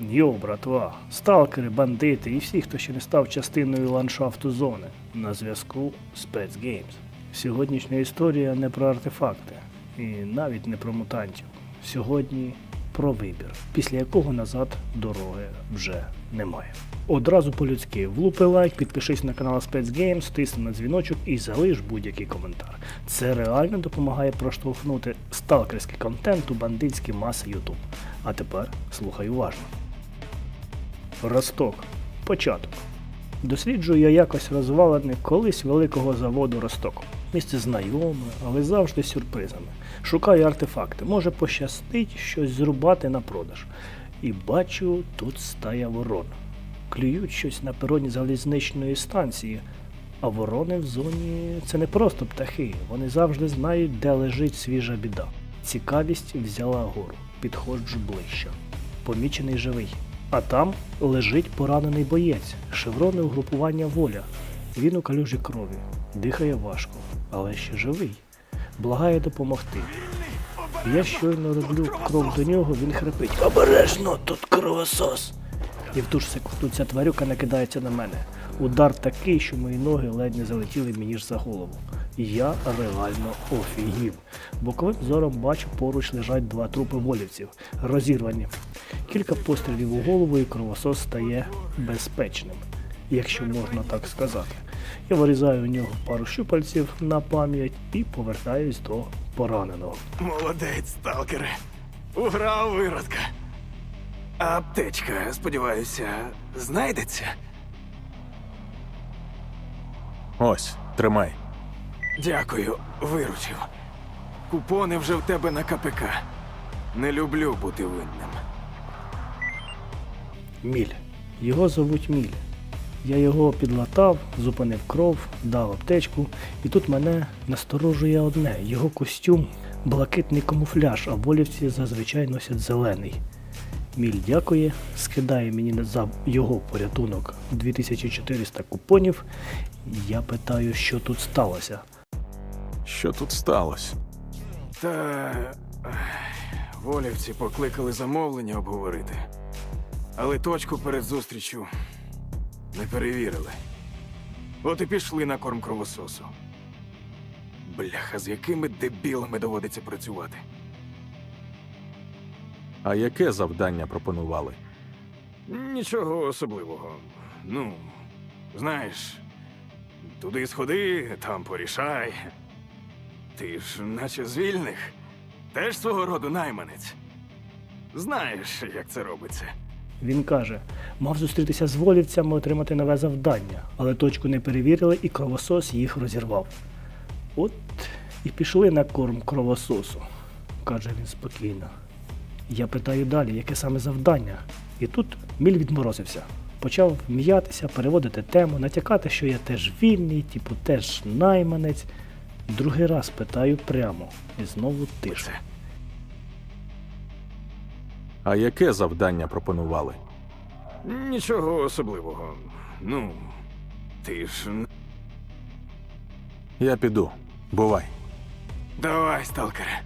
Йо, братва, сталкери, бандити і всі, хто ще не став частиною ландшафту зони. На зв'язку Спецгеймс. Сьогоднішня історія не про артефакти і навіть не про мутантів. Сьогодні про вибір, після якого назад дороги вже немає. Одразу по-людськи влупи лайк, підпишись на канал Спецгеймс, тисни на дзвіночок і залиш будь-який коментар. Це реально допомагає проштовхнути сталкерський контент у бандитські маси YouTube. А тепер слухай уважно. Росток. Початок. Досліджую я якось розвалини колись великого заводу Росток. Місце знайоме, але завжди сюрпризами. Шукаю артефакти, може пощастить щось зрубати на продаж. І бачу, тут стая ворон. Клюють щось на пероні залізничної станції. А ворони в зоні це не просто птахи, вони завжди знають, де лежить свіжа біда. Цікавість взяла гору, підходжу ближче. Помічений живий. А там лежить поранений боєць, шеврони угрупування воля. Він у калюжі крові, дихає важко, але ще живий. Благає допомогти. Я щойно роблю крок до нього, він хрипить. Обережно, тут кровосос. І в ту ж секунду ця тварюка накидається на мене. Удар такий, що мої ноги ледь не залетіли мені ж за голову. Я реально офігів. Боковим зором бачу, поруч лежать два трупи волівців, розірвані. Кілька пострілів у голову і кровосос стає безпечним, якщо можна так сказати. Я вирізаю у нього пару щупальців на пам'ять і повертаюсь до пораненого. Молодець, сталкере. Уграв виродка. Аптечка, сподіваюся, знайдеться. Ось, тримай. Дякую, виручив. Купони вже в тебе на КПК. Не люблю бути винним. Міль. Його зовуть Міль. Я його підлатав, зупинив кров, дав аптечку, і тут мене насторожує одне: його костюм блакитний камуфляж, а волівці зазвичай носять зелений. Міль дякує, скидає мені за його порятунок 2400 купонів. Я питаю, що тут сталося. Що тут сталося? Та волівці покликали замовлення обговорити. Але точку перед зустрічю не перевірили. От і пішли на корм кровососу. Бляха, з якими дебілами доводиться працювати. А яке завдання пропонували? Нічого особливого. Ну, знаєш, туди сходи, там порішай. Ти ж, наче з вільних, теж свого роду найманець. Знаєш, як це робиться. Він каже, мав зустрітися з волівцями, отримати нове завдання, але точку не перевірили і кровосос їх розірвав. От і пішли на корм кровососу, каже він спокійно. Я питаю далі, яке саме завдання. І тут Міль відморозився. Почав м'ятися, переводити тему, натякати, що я теж вільний, типу теж найманець. Другий раз питаю прямо і знову тиша. А яке завдання пропонували? Нічого особливого. Ну, ти ж. Я піду. Бувай. Давай, сталкере.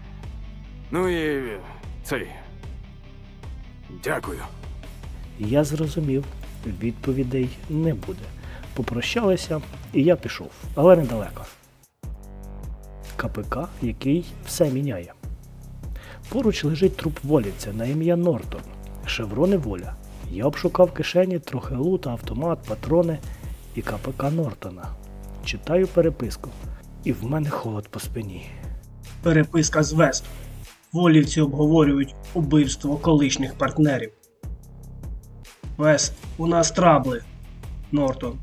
Ну і цей. Дякую. Я зрозумів, відповідей не буде. Попрощалися, і я пішов, але недалеко. КПК, який все міняє. Поруч лежить труп волівця на ім'я Нортон. Шеврони воля. Я обшукав кишені трохи лута, автомат, патрони і КПК Нортона. Читаю переписку, і в мене холод по спині. Переписка з Вест. Волівці обговорюють убивство колишніх партнерів. Вест, у нас трабли. Нортон.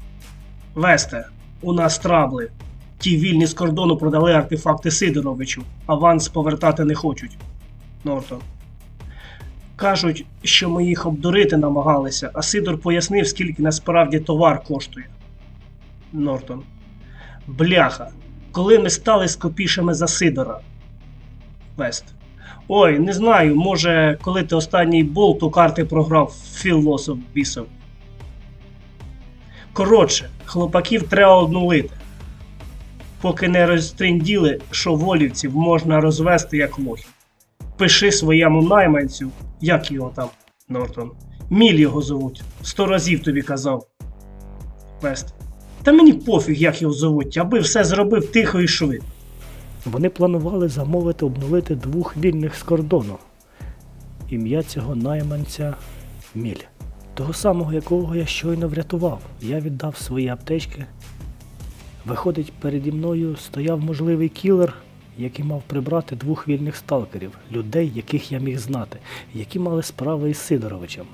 Весте, у нас трабли. Ті вільні з кордону продали артефакти Сидоровичу. Аванс повертати не хочуть. Нортон. Кажуть, що ми їх обдурити намагалися, а Сидор пояснив, скільки насправді товар коштує. Нортон. Бляха. Коли ми стали скопішими за Сидора. Вест. Ой, не знаю, може, коли ти останній болт у карти програв філософ бісов. Коротше, хлопаків треба однулити. Поки не розтрінділи, що волівців можна розвести як лохів. Пиши своєму найманцю, як його там, Нортон, Міль його зовуть. Сто разів тобі казав. Вест. Та мені пофіг, як його зовуть, аби все зробив тихо і швидко. Вони планували замовити обнулити двох вільних з кордону. Ім'я цього найманця Міль. Того самого, якого я щойно врятував. Я віддав свої аптечки. Виходить, переді мною стояв можливий кілер, який мав прибрати двох вільних сталкерів, людей, яких я міг знати, які мали справи із Сидоровичем.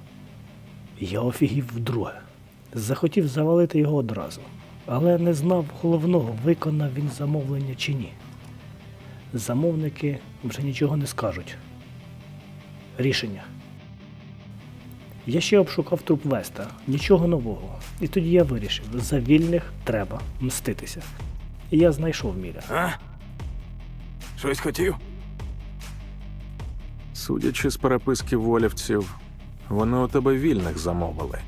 Я офігів вдруге. Захотів завалити його одразу, але не знав головного, виконав він замовлення чи ні. Замовники вже нічого не скажуть. Рішення. Я ще обшукав труп Веста, нічого нового. І тоді я вирішив, за вільних треба мститися. І я знайшов Міля. А? Щось хотів? Судячи з переписки волівців, вони у тебе вільних замовили.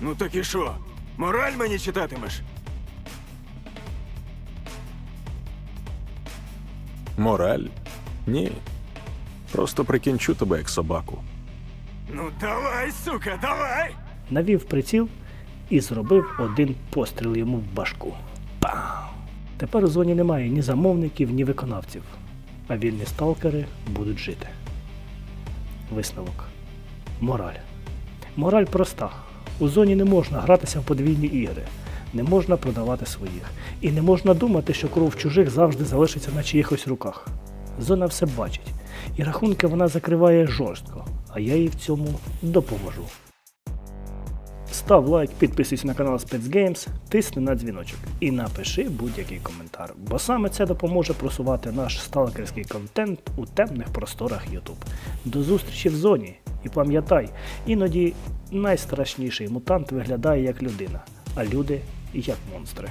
Ну так і що? Мораль мені читатимеш? Мораль? Ні. Просто прикінчу тебе як собаку. Ну давай, сука, давай! Навів приціл і зробив один постріл йому в башку. Пам! Тепер у зоні немає ні замовників, ні виконавців, а вільні сталкери будуть жити. Висновок. Мораль. Мораль проста. У зоні не можна гратися в подвійні ігри, не можна продавати своїх. І не можна думати, що кров чужих завжди залишиться на чиїхось руках. Зона все бачить, і рахунки вона закриває жорстко, а я їй в цьому допоможу. Став лайк, підписуйся на канал Спецгеймс, тисни на дзвіночок і напиши будь-який коментар, бо саме це допоможе просувати наш сталкерський контент у темних просторах YouTube. До зустрічі в зоні. І пам'ятай, іноді найстрашніший мутант виглядає як людина, а люди як монстри.